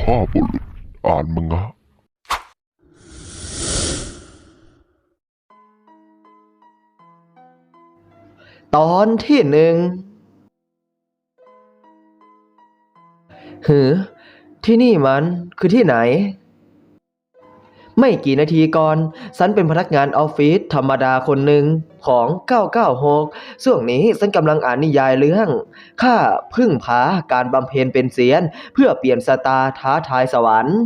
พ่อบุรุษอ่านมึงอะตอนที่หนึ่งหือ ที่นี่มันคือที่ไหน ไม่กี่นาทีก่อน ฉันเป็นพนักงานออฟฟิศธรรมดาคนหนึ่งของ 996ช่วงนี้ฉันกำลังอ่านนิยายเรื่อง ข้าพึ่งพาการบำเพ็ญเป็นเสียน เพื่อเปลี่ยนสตาท้าทายสวรรค์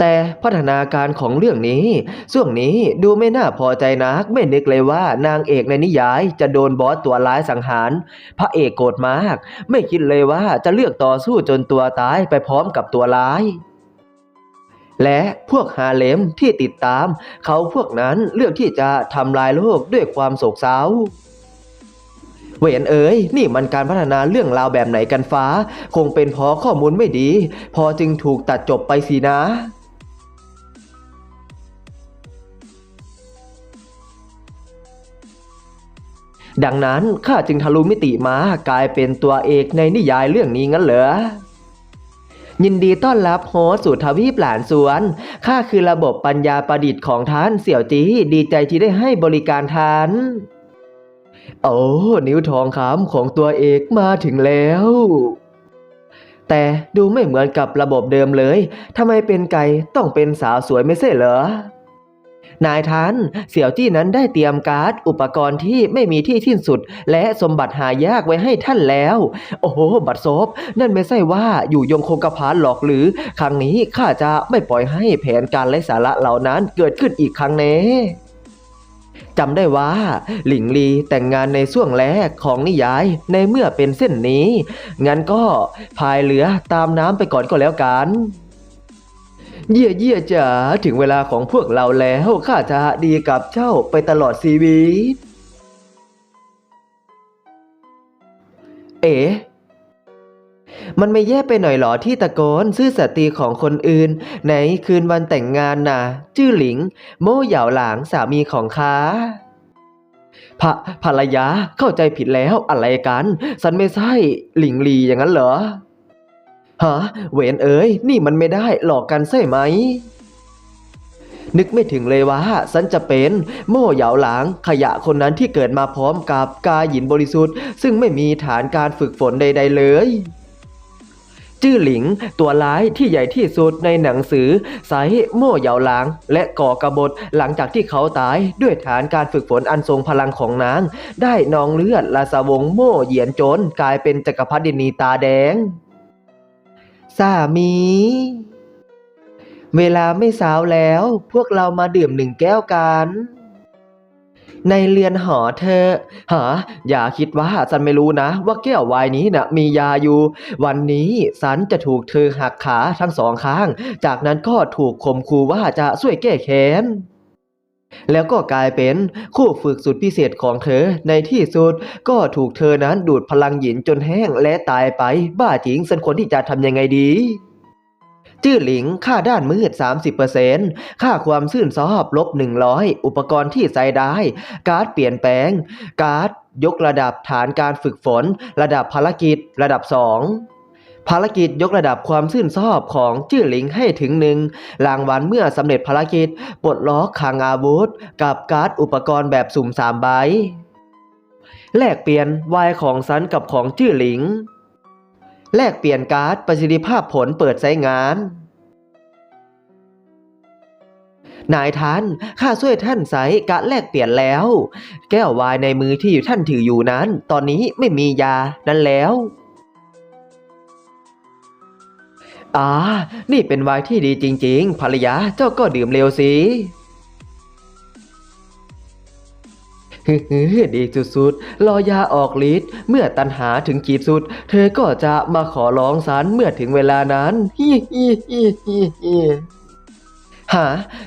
แต่พัฒนาการของเรื่องนี้ช่วงนี้ดูไม่น่าพอใจนักไม่นึกเลยว่านางเอกในนิยายจะโดนบอสตัวร้ายสังหาร พระเอกโกรธมาก ไม่คิดเลยว่าจะเลือกต่อสู้จนตัวตายไปพร้อมกับตัวร้าย และพวกฮาเลมที่ติดตาม เขาพวกนั้นเลือกที่จะทำลายโลกด้วยความโศกเศร้าเวนเอ๋ยนี่มันการพัฒนาเรื่องราวแบบไหนกันฟ้า คงเป็นเพราะข้อมูลไม่ดี พอจึงถูกตัดจบไปสินะดังนั้นข้าจึงทะลุมิติมากลายเป็นตัวเอกในนิยายเรื่องนี้งั้นเหรอ ยินดีต้อนรับโฮสต์สู่ทวีปหลานสวน ข้าคือระบบปัญญาประดิษฐ์ของท่านเสี่ยวจีดีใจที่ได้ให้บริการท่าน โอ้ นิ้วทองคำของตัวเอกมาถึงแล้ว แต่ดูไม่เหมือนกับระบบเดิมเลย ทำไมเป็นไก่ต้องเป็นสาวสวยไม่ใช่เหรอ นายทันเสี่ยวจี้นั้นได้เตรียมการ์ดอุปกรณ์ที่ไม่มีที่สิ้นสุด และสมบัติหายากไว้ให้ท่านแล้ว โอ้โห บัดซบนั่นไม่ใช่ว่าอยู่ยงคงกระพานหรอกหรือ ครั้งนี้ข้าจะไม่ปล่อยให้แผนการไร้สาระเหล่านั้นเกิดขึ้นอีกครั้งแน่จำได้ว่า หลิงลีแต่งงานในช่วงแรกของนิยายในเมื่อเป็นเส้นนี้ งั้นก็พายเรือตามน้ำไปก่อนก็แล้วกัน เยี่ยเยี่ยจ๋าถึงเวลาของพวกเราแล้วข้าจะดีกับเจ้าไปตลอดชีวิต เอ๋มันไม่แย่ไปหน่อยหรอที่ตะโกนซื่อสัตย์ตีของคนอื่น ในคืนวันแต่งงานน่ะจื้อหลิง โม่เหยาหลางสามีของข้าภะภรรยาเข้าใจผิดแล้วอะไรกัน ฉันไม่ใช่หลิงลีอย่างนั้นเหรอ ฮะเวนเอ๋ยนี่มันไม่ได้หลอกกันใช่ไหม นึกไม่ถึงเลยว่าฉันจะเป็นโม่เหยาหลางขยะคนนั้นที่เกิดมาพร้อมกับกาหยินบริสุทธิ์ ซึ่งไม่มีฐานการฝึกฝนใด ๆ เลยจื้อหลิง ตัวร้ายที่ใหญ่ที่สุดในหนังสือไซโม่เหยาหลาง และก่อกบฏหลังจากที่เขาตายด้วยฐานการฝึกฝนอันทรงพลังของนาง ได้นองเลือดราสวงโม่เหยียนโจนกลายเป็นจักรพรรดินีตาแดง สามี เวลาไม่สาวแล้วพวกเรามาดื่มหนึ่งแก้วกัน ในเรือนหอเธอหาอย่าคิดว่าฉันไม่รู้นะ ว่าแก้ววายนี้นะ่ะมียาอยู่ วันนี้ฉันจะถูกเธอหักขาทั้งสองข้าง จากนั้นก็ถูกข่มขู่ว่าจะช่วยแก้แค้น แล้วก็กลายเป็นคู่ฝึกสุดพิเศษของเธอ ในที่สุดก็ถูกเธอนั้นดูดพลังหยินจนแห้งและตายไป บ้าจริงฉันควรที่จะทำยังไงดี จื้อหลิงค่าด้านมืด 30%ค่าความซื่นซอบลบ 100 อุปกรณ์ที่ใส่ได้ การ์ดเปลี่ยนแปลง การ์ดยกระดับฐานการฝึกฝน ระดับภารกิจ ระดับ 2 ภารกิจยกระดับความซื่นซอบของจื้อหลิงให้ถึงหนึ่งรางวัลเมื่อสำเร็จภารกิจ ปลดล็อกคลังอาวุธ กับการ์ดอุปกรณ์แบบสุ่มสามใบ แลกเปลี่ยนวายของซันกับของจื้อหลิง แลกเปลี่ยนการ์ดประสิทธิภาพผลเปิดใช้งานนายท่าน ข้าช่วยท่านใส่การ์ดแลกเปลี่ยนแล้ว แก้ววายในมือที่ท่านถืออยู่นั้น ตอนนี้ไม่มียานั้นแล้ว อ่า นี่เป็นวายที่ดีจริง ๆ ภรรยาเจ้าก็ดื่มเร็วสิฮึดีสุดๆ รอยาออกฤทธิ์เมื่อตันหาถึงขีดสุด เธอก็จะมาขอร้องสารเมื่อถึงเวลานั้นฮิฮิฮิฮิฮิหา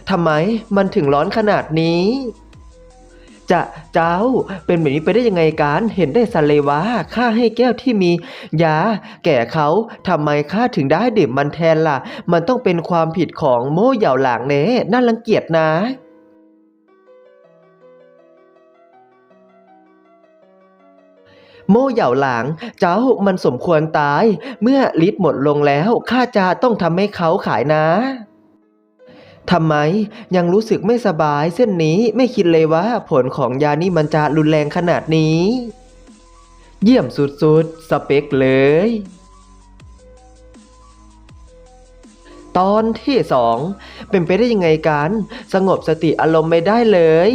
ทำไมมันถึงร้อนขนาดนี้ จะเจ้าเป็นแบบนี้ไปได้ยังไงกันเห็นได้สันเลยว่าข้าให้แก้วที่มียาแก่เขาทำไมข้าถึงได้ดื่มมันแทนล่ะ มันต้องเป็นความผิดของโม่เหย่าหลางแน่น่ารังเกียจนะโม่เหย่าหลาง เจ้ามันสมควรตาย เมื่อฤทธิ์หมดลงแล้วข้าจะต้องทำให้เขาขายนะ ทำไมยังรู้สึกไม่สบายเส้นนี้ไม่คิดเลยว่าผลของยานี่มันจะรุนแรงขนาดนี้ เยี่ยมสุดๆ สเปคเลย ตอนที่สองเป็นไปได้ยังไงกัน สงบสติอารมณ์ไม่ได้เลย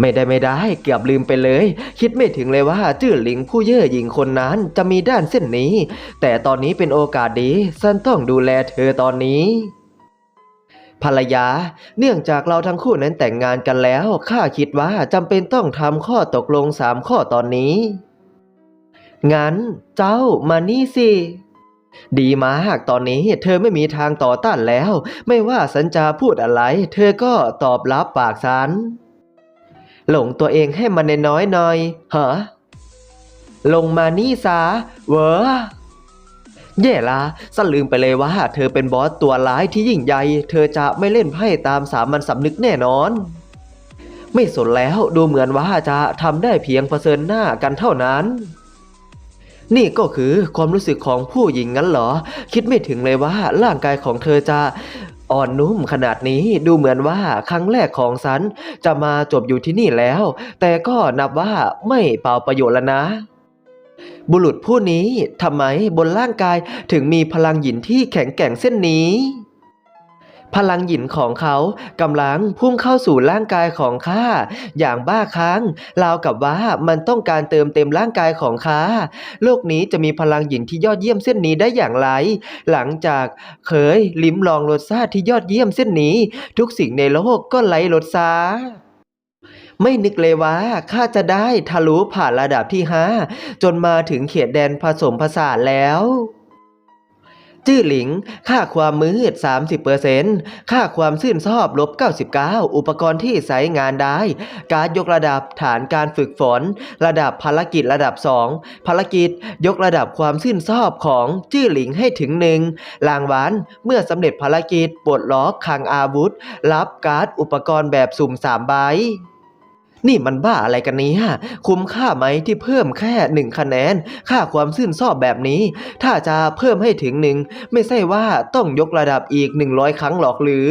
ไม่ได้ไม่ได้เกือบลืมไปเลย คิดไม่ถึงเลยว่าจื้อหลิงผู้เย่อหญิงคนนั้นจะมีด้านเส้นนี้ แต่ตอนนี้เป็นโอกาสดีฉันต้องดูแลเธอตอนนี้ ภรรยา เนื่องจากเราทั้งคู่นั้นแต่งงานกันแล้ว ข้าคิดว่าจำเป็นต้องทำข้อตกลงสามข้อตอนนี้ งั้น เจ้ามานี่สิ ดีมากตอนนี้เธอไม่มีทางต่อต้านแล้ว ไม่ว่าสันจะพูดอะไร เธอก็ตอบรับปากสัน หลงตัวเองให้มันน้อยหน่อยเหรอลงมานี่ซะเวอ แย่ละสลืมไปเลยว่าเธอเป็นบอสตัวร้ายที่ยิ่งใหญ่ เธอจะไม่เล่นไพ่ตามสามัญสำนึกแน่นอน ไม่สนแล้วดูเหมือนว่าจะทำได้เพียงเผชิญหน้ากันเท่านั้น นี่ก็คือความรู้สึกของผู้หญิงงั้นเหรอ คิดไม่ถึงเลยว่าร่างกายของเธอจะอ่อนนุ่มขนาดนี้ดูเหมือนว่าครั้งแรกของฉันจะมาจบอยู่ที่นี่แล้ว แต่ก็นับว่าไม่เปล่าประโยชน์แล้วนะ บุรุษผู้นี้ทำไมบนร่างกายถึงมีพลังหยินที่แข็งแกร่งเส้นนี้ พลังหยินของเขากำลังพุ่งเข้าสู่ร่างกายของข้าอย่างบ้าคลั่งราวกับว่ามันต้องการเติมเต็มร่างกายของข้าโลกนี้จะมีพลังหยินที่ยอดเยี่ยมเส้นนี้ได้อย่างไร หลังจากเคยลิ้มลองรสชาติที่ยอดเยี่ยมเส้นนี้ ทุกสิ่งในโลกก็ไร้รสชาติ ไม่นึกเลยว่าข้าจะได้ทะลุผ่านระดับที่ห้าจนมาถึงเขตแดนผสมผสานแล้วจื้อหลิง ค่าความมืด 30%ค่าความซื่นชอบลบ 99 อุปกรณ์ที่ใช้งานได้ การยกระดับฐานการฝึกฝน ระดับภารกิจระดับ 2 ภารกิจยกระดับความซื่นชอบของจื้อหลิงให้ถึงหนึ่งรางวัลเมื่อสำเร็จภารกิจปลดล็อกคังอาวุธ รับการ์ดอุปกรณ์แบบสุ่ม3ใบ นี่มันบ้าอะไรกันนี้คุ้มค่าไหมที่เพิ่มแค่หนึ่งคะแนน ค่าความซื่นชอบแบบนี้ ถ้าจะเพิ่มให้ถึงหนึ่งไม่ใช่ว่าต้องยกระดับอีกหนึ่งร้อยครั้งหรอกหรือ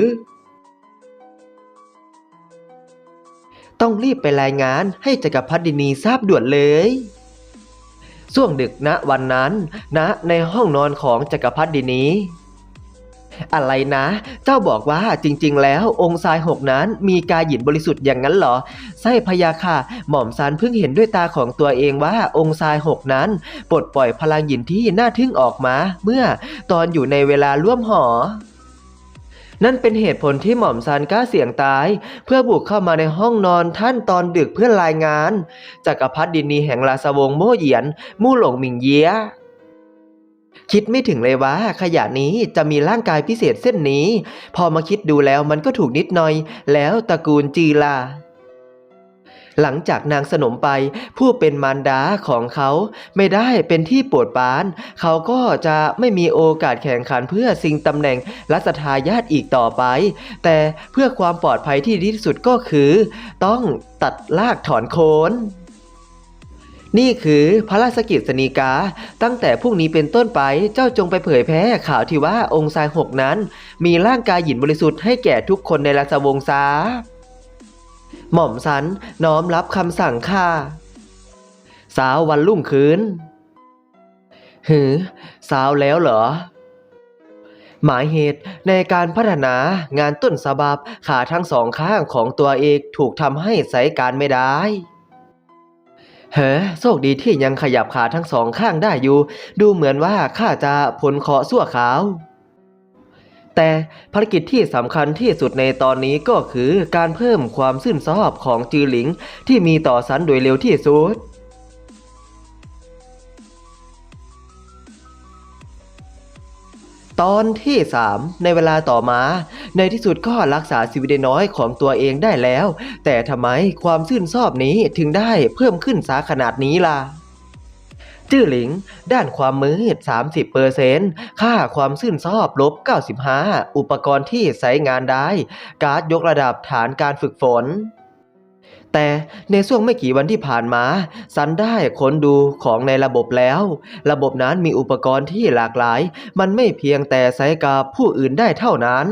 ต้องรีบไปรายงานให้จักรพรรดินีทราบด่วนเลยช่วงดึกณวันนั้นณในห้องนอนของจักรพรรดินี อะไรนะ เจ้าบอกว่าจริงๆ แล้วองค์ทรายหกนั้นมีกายหยินบริสุทธิ์อย่างนั้นเหรอใช่พยาค่ะ หม่อมซานเพิ่งเห็นด้วยตาของตัวเองว่าองค์ทรายหกนั้น ปลดปล่อยพลังหยินที่น่าทึ่งออกมา เมื่อตอนอยู่ในเวลาร่วมหอนั่นเป็นเหตุผลที่หม่อมซานกล้าเสี่ยงตาย เพื่อบุกเข้ามาในห้องนอนท่านตอนดึกเพื่อรายงานจักรพรรดินีแห่งราชวงศ์โม่เหยียนมู่หลงหมิงเยีย คิดไม่ถึงเลยว่าขยะนี้จะมีร่างกายพิเศษเส้นนี้ พอมาคิดดูแล้วมันก็ถูกนิดหน่อย แล้วตระกูลจีลาหลังจากนางสนมไปผู้เป็นมารดาของเขาไม่ได้เป็นที่โปรดปาน เขาก็จะไม่มีโอกาสแข่งขันเพื่อสิงตำแหน่งรัชทายาทอีกต่อไป แต่เพื่อความปลอดภัยที่ดีที่สุดก็คือ ต้องตัดรากถอนโคน นี่คือพระราชกิจสนีกา ตั้งแต่พรุ่งนี้เป็นต้นไปเจ้าจงไปเผยแพร่ข่าวที่ว่าองค์ทรายหกนั้น มีร่างกายหยินบริสุทธิ์ให้แก่ทุกคนในราชวงศ์ซาหม่อมสันน้อมรับคำสั่งค่ะสาววันรุ่งคืนหือสาวแล้วเหรอ หมายเหตุในการพัฒนางานต้นสบับขาทั้งสองข้างของตัวเอกถูกทำให้ใช้การไม่ได้ เฮ้โชคดีที่ยังขยับขาทั้งสองข้างได้อยู่ ดูเหมือนว่าข้าจะพ้นเคาะสั่วขาว แต่ภารกิจที่สำคัญที่สุดในตอนนี้ก็คือการเพิ่มความซื่นซอบของจือหลิงที่มีต่อสันโดยเร็วที่สุด ตอนที่ 3 ในเวลาต่อมา ในที่สุดก็รักษาชีวิตน้อยของตัวเองได้แล้ว แต่ทำไมความซื่นชอบนี้ถึงได้เพิ่มขึ้นสาขนาดนี้ล่ะจื้อหลิง ด้านความมืด 30%ค่าความซื่นชอบลบ 95 อุปกรณ์ที่ใช้งานได้ การ์ดยกระดับฐานการฝึกฝน แต่ในช่วงไม่กี่วันที่ผ่านมาซันได้ค้นดูของในระบบแล้ว ระบบนั้นมีอุปกรณ์ที่หลากหลาย มันไม่เพียงแต่ใช้กับผู้อื่นได้เท่านั้น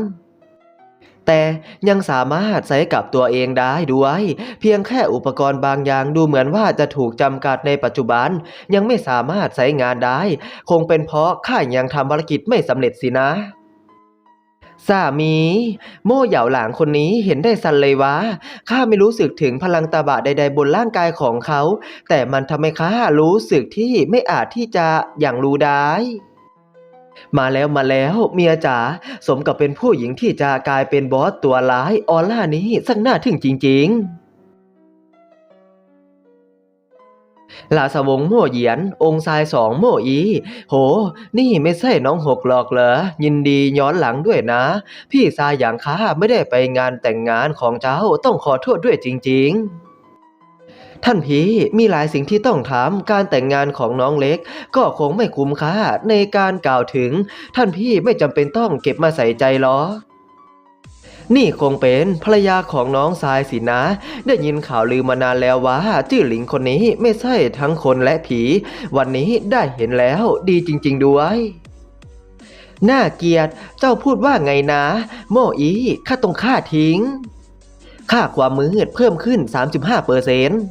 แต่ยังสามารถใช้กับตัวเองได้ด้วย เพียงแค่อุปกรณ์บางอย่างดูเหมือนว่าจะถูกจำกัดในปัจจุบัน ยังไม่สามารถใช้งานได้ คงเป็นเพราะข้ายังทำภารกิจไม่สำเร็จสินะ สามี โม่เหยาหลางคนนี้เห็นได้สันเลยวะข้าไม่รู้สึกถึงพลังตาบะใด ๆ บนร่างกายของเขา แต่มันทำให้ข้ารู้สึกที่ไม่อาจที่จะอย่างรู้ได้มาแล้วมาแล้วเมียจ๋าสมกับเป็นผู้หญิงที่จะกลายเป็นบอสตัวร้ายออล่านี้สักหน้าถึงจริง ๆ ลาสวงโม่เหยียน องค์ชายสองโม่อี โห นี่ไม่ใช่น้องหกหรอกเหรอ ยินดีย้อนหลังด้วยนะ พี่ชายอย่างข้าไม่ได้ไปงานแต่งงานของเจ้าต้องขอโทษด้วยจริง ๆท่านพี่มีหลายสิ่งที่ต้องถามการแต่งงานของน้องเล็ก ก็คงไม่คุ้มค่าในการกล่าวถึง ท่านพี่ไม่จำเป็นต้องเก็บมาใส่ใจหรอก นี่คงเป็นภรรยาของน้องทรายสินะ ได้ยินข่าวลือมานานแล้วว่าจื้อหลิงคนนี้ไม่ใช่ทั้งคนและผี วันนี้ได้เห็นแล้วดีจริง ๆ ด้วยน่าเกลียดเจ้าพูดว่าไงนะ โมอีข้าต้องฆ่าทิ้ง ค่าความมืดเพิ่มขึ้น 35เปอร์เซนต์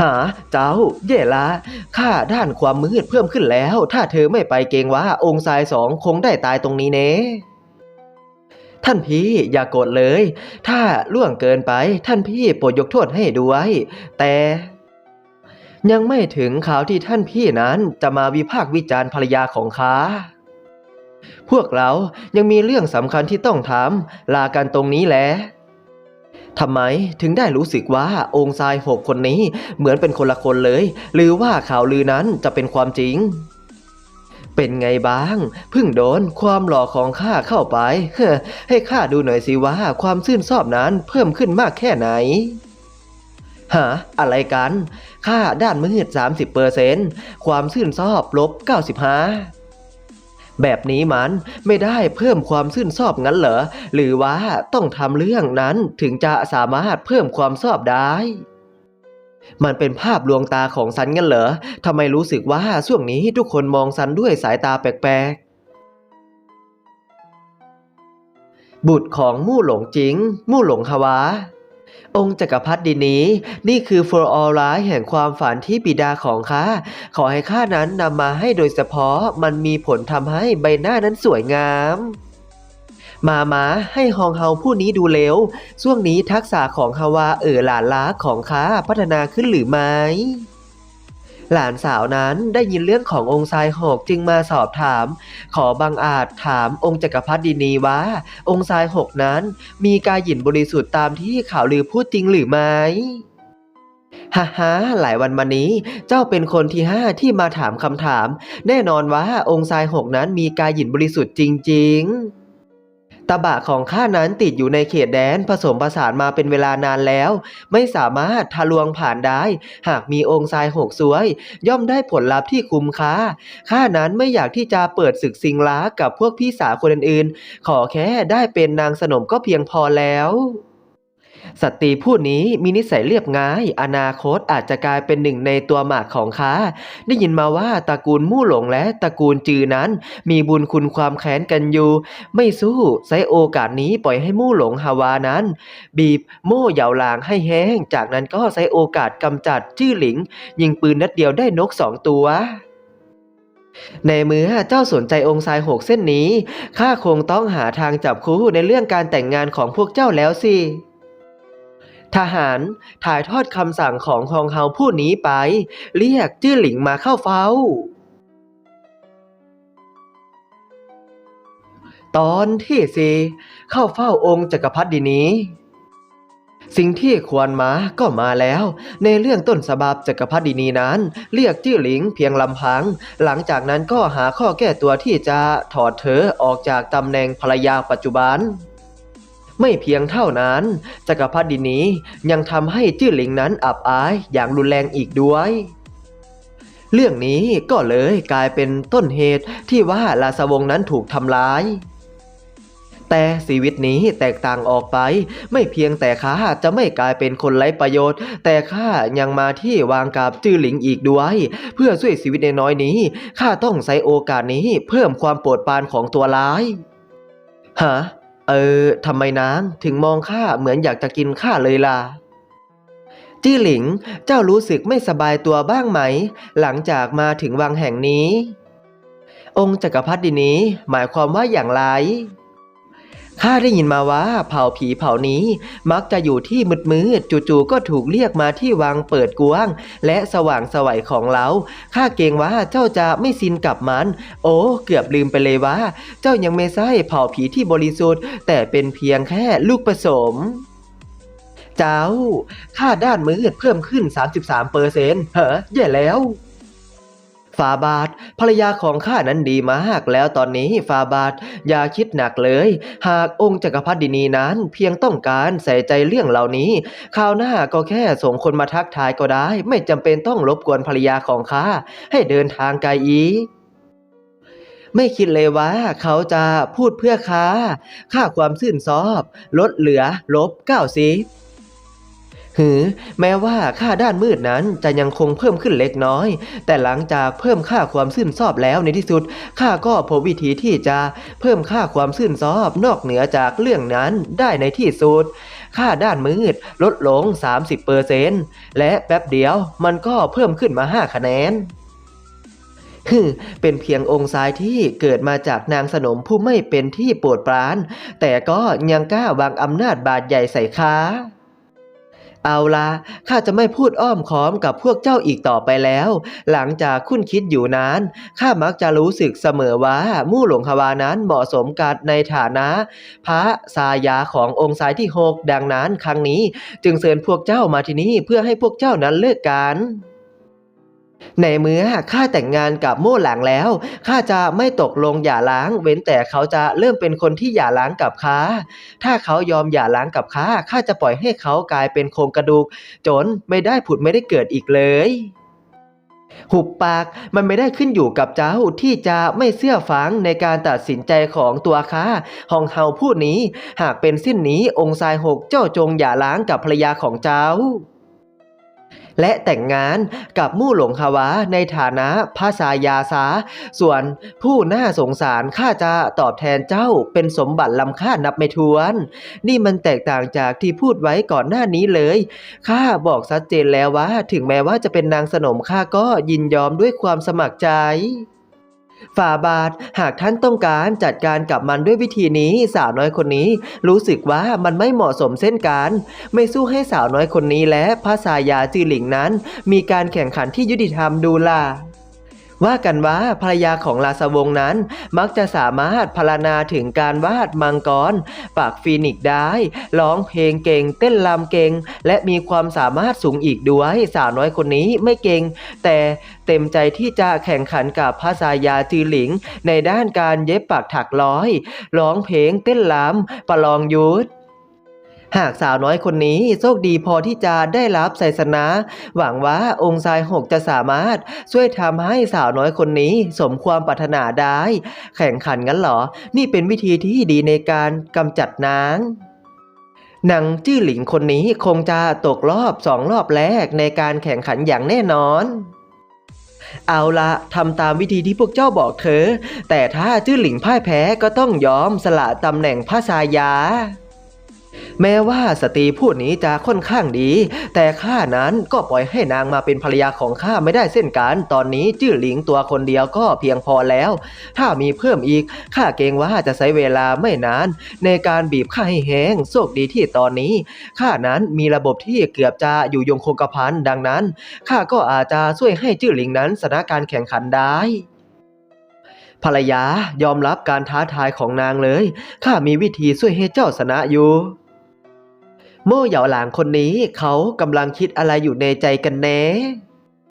หา เจ้า เย่ละค่าด้านความมืดเพิ่มขึ้นแล้ว ถ้าเธอไม่ไปเกรงว่าองค์ทรายสองคงได้ตายตรงนี้เน่ ท่านพี่อย่าโกรธเลย ถ้าล่วงเกินไปท่านพี่โปรดยกโทษให้ด้วย แต่ ยังไม่ถึงข่าวที่ท่านพี่นั้นจะมาวิพากษ์วิจารณ์ภรรยาของข้าพวกเรายังมีเรื่องสำคัญที่ต้องถามลากันตรงนี้แหละทำไมถึงได้รู้สึกว่าองค์ชายหกคนนี้เหมือนเป็นคนละคนเลย หรือว่าข่าวลือนั้นจะเป็นความจริง เป็นไงบ้าง เพิ่งโดนความหล่อของข้าเข้าไปเฮ้อให้ข้าดูหน่อยสิว่าความซื่นชอบนั้นเพิ่มขึ้นมากแค่ไหนฮะอะไรกัน ค่าด้านมืด30เปอร์เซนความซื่นชอบลบ 95 แบบนี้มันไม่ได้เพิ่มความซื่นชอบงั้นเหรอ หรือว่าต้องทำเรื่องนั้นถึงจะสามารถเพิ่มความชอบได้ มันเป็นภาพลวงตาของซันงั้นเหรอทำไมรู้สึกว่าช่วงนี้ทุกคนมองซันด้วยสายตาแปลกๆ บุตรของมู่หลงจิง มู่หลงฮวา องค์จักรพรรดินีนี่คือฟอร์ออลไลท์แห่งความฝันที่บิดาของข้า ขอให้ข้านั้นนำมาให้โดยเฉพาะ มันมีผลทำให้ใบหน้านั้นสวยงาม มามาให้ฮองเฮาผู้นี้ดูเร็วช่วงนี้ทักษะของฮาวาเอ๋อหลานล้าของข้าพัฒนาขึ้นหรือไม่หลานสาวนั้นได้ยินเรื่องขององค์ชายหกจึงมาสอบถาม ขอบังอาจถามองค์จักรพรรดินีว่า องค์ชายหกนั้น มีกายหยินบริสุทธิ์ตามที่ข่าวลือพูดจริงหรือไม่ฮ่าฮ่าหลายวันมานี้ เจ้าเป็นคนที่ห้าที่มาถามคำถาม แน่นอนว่าองค์ชายหกนั้นมีกายหยินบริสุทธิ์จริง ๆ ตะบะของข้านั้นติดอยู่ในเขตแดนผสมผสานมาเป็นเวลานานแล้ว ไม่สามารถทะลวงผ่านได้ หากมีองค์ทรายหกสวย ย่อมได้ผลลัพธ์ที่คุ้มค่าข้านั้นไม่อยากที่จะเปิดศึกสิงล้ากับพวกพี่สาวคนอื่นๆ ขอแค่ได้เป็นนางสนมก็เพียงพอแล้ว สตรีผู้นี้มีนิสัยเรียบง่าย อนาคตอาจจะกลายเป็นหนึ่งในตัวหมากของข้า ได้ยินมาว่าตระกูลมู่หลงและตระกูลจือนั้น มีบุญคุณความแค้นกันอยู่ ไม่สู้ใช้โอกาสนี้ปล่อยให้มู่หลงฮาวานั้น บีบโม่เหยาหลางให้แห้ง จากนั้นก็ใช้โอกาสกำจัดจื้อหลิง ยิงปืนนัดเดียวได้นกสองตัวในเมื่อเจ้าสนใจองค์ทรายหกเส้นนี้ ข้าคงต้องหาทางจับคู่ในเรื่องการแต่งงานของพวกเจ้าแล้วสิ ทหารถ่ายทอดคำสั่งของฮองเฮาผู้นี้ไป เรียกจื้อหลิงมาเข้าเฝ้า ตอนที่สี่เข้าเฝ้าองค์จักรพรรดินีสิ่งที่ควรมาก็มาแล้ว ในเรื่องต้นฉบับจักรพรรดินีนั้น เรียกจื้อหลิงเพียงลำพัง หลังจากนั้นก็หาข้อแก้ตัวที่จะถอดเธอออกจากตำแหน่งภรรยาปัจจุบัน ไม่เพียงเท่านั้นจักรพรรดินียังทำให้จื้อหลิงนั้นอับอายอย่างรุนแรงอีกด้วย เรื่องนี้ก็เลยกลายเป็นต้นเหตุที่ว่าราษวงศ์นั้นถูกทำร้ายแต่ชีวิตนี้แตกต่างออกไป ไม่เพียงแต่ข้าจะไม่กลายเป็นคนไร้ประโยชน์ แต่ข้ายังมาที่วางกับจื้อหลิงอีกด้วย เพื่อช่วยชีวิตในน้อยนี้ข้าต้องใช้โอกาสนี้เพิ่มความโปรดปรานของตัวร้ายฮะ เออทำไมนางถึงมองข้าเหมือนอยากจะกินข้าเลยล่ะ จี้หลิง เจ้ารู้สึกไม่สบายตัวบ้างไหม หลังจากมาถึงวังแห่งนี้ องค์จักรพรรดินี้หมายความว่าอย่างไร ข้าได้ยินมาว่าเผ่าผีเผ่านี้ มักจะอยู่ที่มืดมืดจู่ๆก็ถูกเรียกมาที่วังเปิดกว้าง และสว่างสวัยของเราข้าเกรงว่าเจ้าจะไม่ซินกับมัน โอ้เกือบลืมไปเลยว่า เจ้ายังไม่ใช่เผ่าผีที่บริสุทธิ์ แต่เป็นเพียงแค่ลูกผสมเจ้า ค่าด้านมืดเพิ่มขึ้น 33เปอร์เซ็นต์เฮ้อแย่แล้ว ฟาบาทภรรยาของข้านั้นดีมากแล้วตอนนี้ฟาบาทอย่าคิดหนักเลย หากองค์จักรพรรดินีนั้นเพียงต้องการใส่ใจเรื่องเหล่านี้คราวหน้าก็แค่ส่งคนมาทักทายก็ได้ ไม่จำเป็นต้องรบกวนภรรยาของข้าให้เดินทางไกลอีกไม่คิดเลยว่าเขาจะพูดเพื่อข้า ค่าความซื่นซอบ ลดเหลือลบเก้าสิบ หือแม้ว่าค่าด้านมืดนั้นจะยังคงเพิ่มขึ้นเล็กน้อย แต่หลังจากเพิ่มค่าความซื่นซอบแล้วในที่สุดข้าก็พบวิธีที่จะเพิ่มค่าความซื่นซอบนอกเหนือจากเรื่องนั้นได้ในที่สุดค่าด้านมืดลดลง 30%และแป๊บเดียวมันก็เพิ่มขึ้นมา 5 คะแนนฮึเป็นเพียงองค์ซ้ายที่เกิดมาจากนางสนมผู้ไม่เป็นที่โปรดปราน แต่ก็ยังกล้าวางอำนาจบาดใหญ่ใส่ข้า เอาละข้าจะไม่พูดอ้อมค้อมกับพวกเจ้าอีกต่อไปแล้ว หลังจากคุ้นคิดอยู่นานข้ามักจะรู้สึกเสมอว่ามู่หลวงฮวานั้นเหมาะสมกับในฐานะ พระสายาขององค์สายที่หกดังนั้นครั้งนี้ จึงเชิญพวกเจ้ามาที่นี่เพื่อให้พวกเจ้านั้นเลิกกัน ในเมื่อข้าแต่งงานกับโม่หลังแล้วข้าจะไม่ตกลงหย่าร้าง เว้นแต่เขาจะเริ่มเป็นคนที่หย่าร้างกับข้าถ้าเขายอมหย่าร้างกับข้าข้าจะปล่อยให้เขากลายเป็นโครงกระดูก จนไม่ได้ผุดไม่ได้เกิดอีกเลย หุบปากมันไม่ได้ขึ้นอยู่กับเจ้าที่จะไม่เชื่อฟังในการตัดสินใจของตัวข้าหองเฮาผู้นี้ หากเป็นสิ้นนี้องค์ชายหกเจ้าจงหย่าร้างกับภรรยาของเจ้า และแต่งงานกับมู่หลงฮาวาในฐานะพระสายาสา ส่วนผู้น่าสงสารข้าจะตอบแทนเจ้าเป็นสมบัติล้ำค่านับไม่ถ้วน นี่มันแตกต่างจากที่พูดไว้ก่อนหน้านี้เลยข้าบอกชัดเจนแล้วว่า ถึงแม้ว่าจะเป็นนางสนมข้าก็ยินยอมด้วยความสมัครใจ ฝ่าบาทหากท่านต้องการจัดการกับมันด้วยวิธีนี้สาวน้อยคนนี้ รู้สึกว่ามันไม่เหมาะสมเส้นกัน ไม่สู้ให้สาวน้อยคนนี้และพระสายาจือหลิงนั้น มีการแข่งขันที่ยุติธรรมดูล่ะ ว่ากันว่าภรรยาของราสวงนั้น มักจะสามารถพรรณนาถึงการวาดมังกร ปากฟีนิกซ์ได้ ร้องเพลงเก่ง เต้นรำเก่ง และมีความสามารถสูงอีกด้วยสาวน้อยคนนี้ไม่เก่ง แต่เต็มใจที่จะแข่งขันกับพระสายาจือหลิง ในด้านการเย็บปักถักร้อย ร้องเพลงเต้นรำประลองยุทธ หากสาวน้อยคนนี้โชคดีพอที่จะได้รับไสสนะหวังว่าองค์ชายหกจะสามารถช่วยทำให้สาวน้อยคนนี้สมความปรารถนาได้ แข่งขันงั้นเหรอ นี่เป็นวิธีที่ดีในการกำจัดนางนางจื้อหลิงคนนี้คงจะตกรอบสองรอบแรกในการแข่งขันอย่างแน่นอนเอาละทำตามวิธีที่พวกเจ้าบอกเธอ แต่ถ้าจื้อหลิงพ่ายแพ้ก็ต้องยอมสละตำแหน่งพระชายา แม้ว่าสตรีผู้นี้จะค่อนข้างดี แต่ข้านั้นก็ปล่อยให้นางมาเป็นภรรยาของข้าไม่ได้เส้นกันตอนนี้จื้อหลิงตัวคนเดียวก็เพียงพอแล้ว ถ้ามีเพิ่มอีกข้าเกรงว่าจะใช้เวลาไม่นาน ในการบีบข้าให้แห้งโชคดีที่ตอนนี้ข้านั้นมีระบบที่เกือบจะอยู่ยงคงกระพันดังนั้นข้าก็อาจจะช่วยให้จื้อหลิงนั้นชนะการแข่งขันได้ภรรยายอมรับการท้าทายของนางเลย ข้ามีวิธีช่วยให้เจ้าชนะอยู่ ม่เหยาหลางคนนี้เขากำลังคิดอะไรอยู่ในใจกันแน่